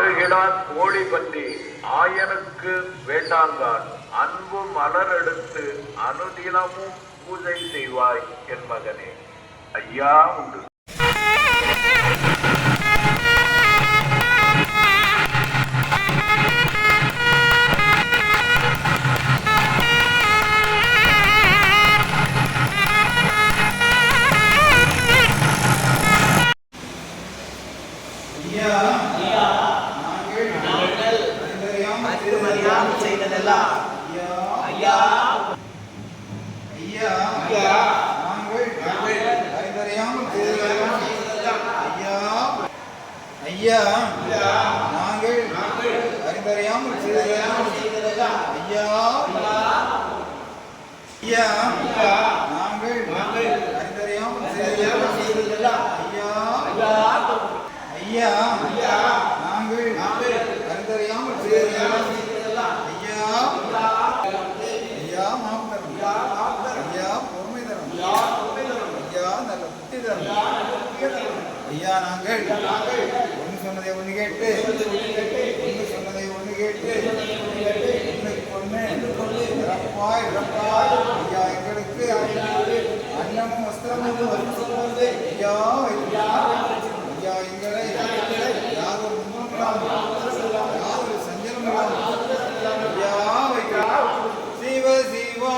வருகிறார் கோழி ஆயனுக்கு வேண்டாங்கான். அன்பு மலர் எடுத்து அனுதினமும் பூஜை செய்வாய் என் மகனே. ஐயா உண்டு. ஐயா ஐயா நாங்கள் அறிந்தறியாமல் செய்ததெல்லாம் ஐயா ஐயா ஐயா நாங்கள் அறிந்தறியாமல் செய்ததெல்லாம் ஐயா ஐயா மாபெரும் ஐயா பொறுமை தரும் ஐயா நல்ல புத்தி தரும் ஐயா நாங்கள் ஒன்று சொன்னதை ஒன்று கேட்டு ஒன்று சொன்னதை ஒன்று கேட்டு ஒன்றுக்கு ஒன்று இறப்பாய் இறப்பாய் ஐயா எங்களுக்கு அன்னமும் வஸ்திரமும் வருவது ஐயா ஐயா எங்களை யாரும் முன்னோக்கலாம் யாரும் சஞ்சலம் ஐயா வைக்கலாம் சிவ சிவா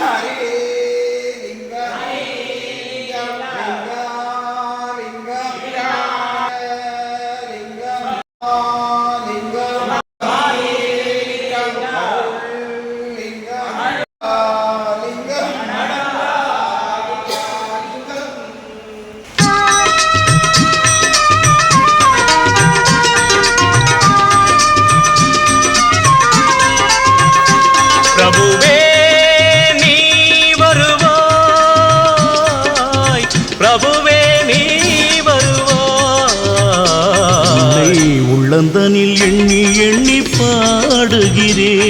Maria.